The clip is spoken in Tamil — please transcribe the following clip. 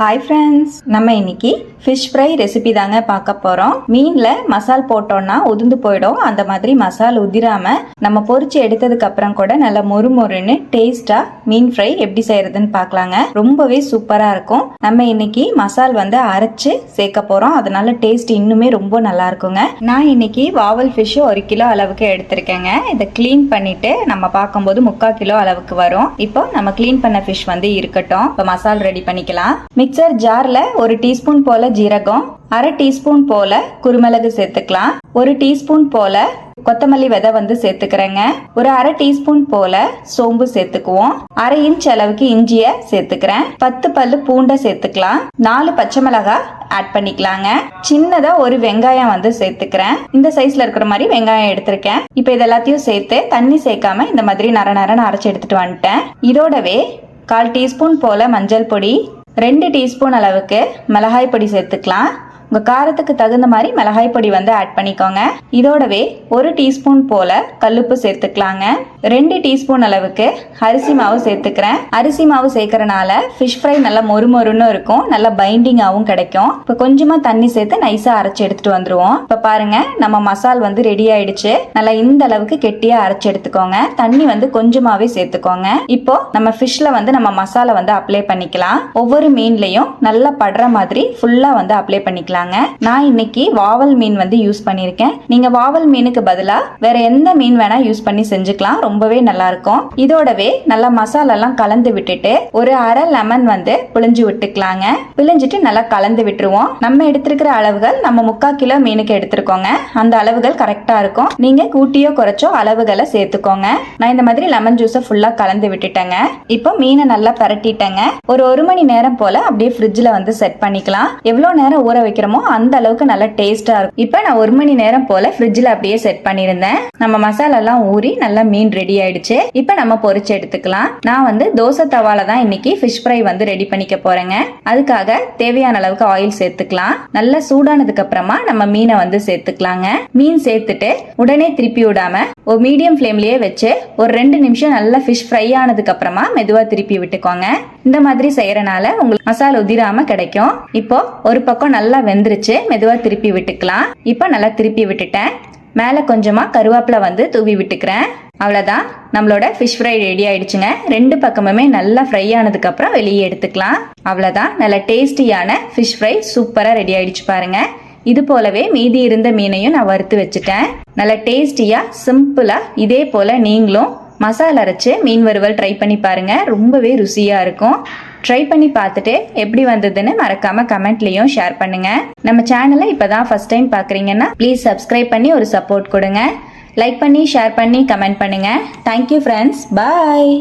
ஹாய் ஃப்ரெண்ட்ஸ் நம்ம இன்னைக்கு ஃபிஷ் ஃப்ரை ரெசிபி தாங்க பார்க்க போகிறோம் மீனில் மசால் போட்டோம்னா உதிர்ந்து போயிடும். அந்த மாதிரி மசால் உதிராம நம்ம பொறிச்சு எடுத்ததுக்கு அப்புறம் கூட நல்லா மொறு மொறுன்னு டேஸ்டாக மீன் ஃப்ரை எப்படி செய்யறதுன்னு பார்க்கலாங்க. ரொம்பவே சூப்பராக இருக்கும். நம்ம இன்னைக்கு மசால் வந்து அரைச்சு சேர்க்க போகிறோம் அதனால டேஸ்ட் இன்னுமே ரொம்ப நல்லா இருக்குங்க. நான் இன்னைக்கு வாவல் ஃபிஷ்ஷு ஒரு கிலோ அளவுக்கு எடுத்திருக்கேங்க. இதை க்ளீன் பண்ணிட்டு நம்ம பார்க்கும்போது முக்கால் கிலோ அளவுக்கு வரும். இப்போ நம்ம க்ளீன் பண்ண ஃபிஷ் வந்து இருக்கட்டும். இப்போ மசால் ரெடி பண்ணிக்கலாம். மிக்சர் ஜார்ல ஒரு டீஸ்பூன் போல ஜீரகம் அரை டீஸ்பூன் போல குருமிளகு சேர்த்துக்கலாம். ஒரு டீஸ்பூன் போல கொத்தமல்லி விதை வந்து சேர்த்துக்கிறேங்க. ஒரு அரை டீஸ்பூன் போல சோம்பு சேர்த்துக்குவோம். அரை இன்ச் அளவுக்கு இஞ்சிய சேர்த்துக்கிறேன். பத்து பல்லு பூண்டை சேர்த்துக்கலாம். நாலு பச்சை மிளகாய் ஆட் பண்ணிக்கலாங்க. சின்னதா ஒரு வெங்காயம் வந்து சேர்த்துக்கிறேன். இந்த சைஸ்ல இருக்கிற மாதிரி வெங்காயம் எடுத்திருக்கேன். இப்போ இது எல்லாத்தையும் சேர்த்து தண்ணி சேர்க்காம இந்த மாதிரி நர நரன்னு அரைச்சு எடுத்துட்டு வந்துட்டேன். இதோடவே கால் டீஸ்பூன் போல மஞ்சள் பொடி ரெண்டு டீஸ்பூன் அளவுக்கு மிளகாய் பொடி சேர்த்துக்கலாம். உங்கள் காரத்துக்கு தகுந்த மாதிரி மிளகாய் பொடி வந்து ஆட் பண்ணிக்கோங்க. இதோடவே ஒரு டீஸ்பூன் போல கல்லுப்பு சேர்த்துக்கலாங்க. ரெண்டு டீஸ்பூன் அளவுக்கு அரிசி மாவு சேர்த்துக்கிறேன். அரிசி மாவு சேர்க்கறனால ஃபிஷ் ஃப்ரை நல்லா மொறு மொறுன்னு இருக்கும். நல்லா பைண்டிங்காகவும் கிடைக்கும். இப்போ கொஞ்சமாக தண்ணி சேர்த்து நைஸாக அரைச்சி எடுத்துட்டு வந்துடுவோம் இப்போ பாருங்க நம்ம மசால் வந்து ரெடி ஆயிடுச்சு. நல்லா இந்த அளவுக்கு கெட்டியாக அரைச்சி எடுத்துக்கோங்க. தண்ணி வந்து கொஞ்சமாகவே சேர்த்துக்கோங்க. இப்போ நம்ம ஃபிஷ்ல வந்து நம்ம மசாலா வந்து அப்ளை பண்ணிக்கலாம். ஒவ்வொரு மீன்லையும் நல்லா படுற மாதிரி ஃபுல்லாக வந்து அப்ளை பண்ணிக்கலாம். பண்ணிக்கலாங்க நான் இன்னைக்கு வாவல் மீன் வந்து யூஸ் பண்ணியிருக்கேன். நீங்க வாவல் மீனுக்கு பதிலா வேற எந்த மீன் வேணா யூஸ் பண்ணி செஞ்சுக்கலாம். ரொம்பவே நல்லா இருக்கும் இதோடவே நல்லா மசாலா எல்லாம் கலந்து விட்டுட்டு ஒரு அரை லெமன் வந்து பிழிஞ்சு விட்டுக்கலாங்க. பிழிஞ்சிட்டு நல்லா கலந்து விட்டுருவோம். நம்ம எடுத்திருக்கிற அளவுகள் நம்ம முக்கால் கிலோ மீனுக்கு எடுத்திருக்கோங்க. அந்த அளவுகள் கரெக்டா இருக்கும். நீங்க கூட்டியோ குறைச்சோ அளவுகளை சேர்த்துக்கோங்க. நான் இந்த மாதிரி லெமன் ஜூஸை ஃபுல்லா கலந்து விட்டுட்டேங்க. இப்போ மீனை நல்லா பரட்டிட்டேங்க. ஒரு ஒரு மணி நேரம் போல அப்படியே ஃப்ரிட்ஜில் வந்து செட் பண்ணிக்கலாம். எவ்வளோ நேரம் ஊற வைக்கிறோம் அந்த அளவுக்கு நல்லா டேஸ்டா இருக்கும். இப்போ நான் ஒரு மணி நேரம் போல ஃப்ரிட்ஜில் அப்படியே செட் பண்ணியிருந்தேன். நம்ம மசாலா எல்லாம் ஊறி நல்லா மீன் ரெடி ஆயிடுச்சு. இப்போ நம்ம பொரிச்சு எடுத்துக்கலாம். நான் வந்து தோசை தவால தான் இன்னைக்கு ஃபிஷ் ஃப்ரை வந்து ரெடி பண்ணிக்க போறேங்க. அதுக்காக தேவையான அளவுக்கு ஆயில் சேர்த்துக்கலாம். நல்லா சூடானதுக்கு அப்புறமா நம்ம மீனை வந்து சேர்த்துக்கலாங்க. மீன் சேர்த்துட்டு உடனே திருப்பி விடாம ஒரு மீடியம் ஃப்ளேம்லயே வச்சு ஒரு ரெண்டு நிமிஷம் நல்லா ஃபிஷ் ஃப்ரை ஆனதுக்கு அப்புறமா மெதுவா திருப்பி விட்டுக்கோங்க. இந்த மாதிரி செய்யறனால உங்களுக்கு மசாலா உதிராம கிடைக்கும். இப்போ ஒரு பக்கம் நல்லா வெந்துருச்சு மெதுவா திருப்பி விட்டுக்கலாம். இப்போ நல்லா திருப்பி விட்டுட்டேன். மேலே கொஞ்சமாக கருவேப்பிலை வந்து தூவி விட்டுக்கிறேன். அவ்வளோதான் நம்மளோட ஃபிஷ் ஃப்ரை ரெடி ஆயிடுச்சுங்க. ரெண்டு பக்கமுமே நல்லா ஃப்ரை ஆனதுக்கப்புறம் வெளியே எடுத்துக்கலாம். அவ்வளோதான் நல்ல டேஸ்டியான ஃபிஷ் ஃப்ரை சூப்பராக ரெடி ஆயிடுச்சு பாருங்க. இது போலவே மீதி இருந்த மீனையும் நான் வறுத்து வச்சுட்டேன். நல்ல டேஸ்டியாக சிம்பிளாக இதே போல் நீங்களும் மசாலா அரைச்சு மீன் வறுவல் ட்ரை பண்ணி பாருங்க. ரொம்பவே ருசியாக இருக்கும். ட்ரை பண்ணி பார்த்துட்டு எப்படி வந்ததுன்னு மறக்காம கமெண்ட்லயும் ஷேர் பண்ணுங்க. நம்ம சேனலை இப்பதான் ஃபர்ஸ்ட் டைம் பார்க்குறீங்கன்னா ப்ளீஸ் சப்ஸ்கிரைப் பண்ணி ஒரு சப்போர்ட் கொடுங்க. லைக் பண்ணி ஷேர் பண்ணி கமெண்ட் பண்ணுங்க. Thank you friends bye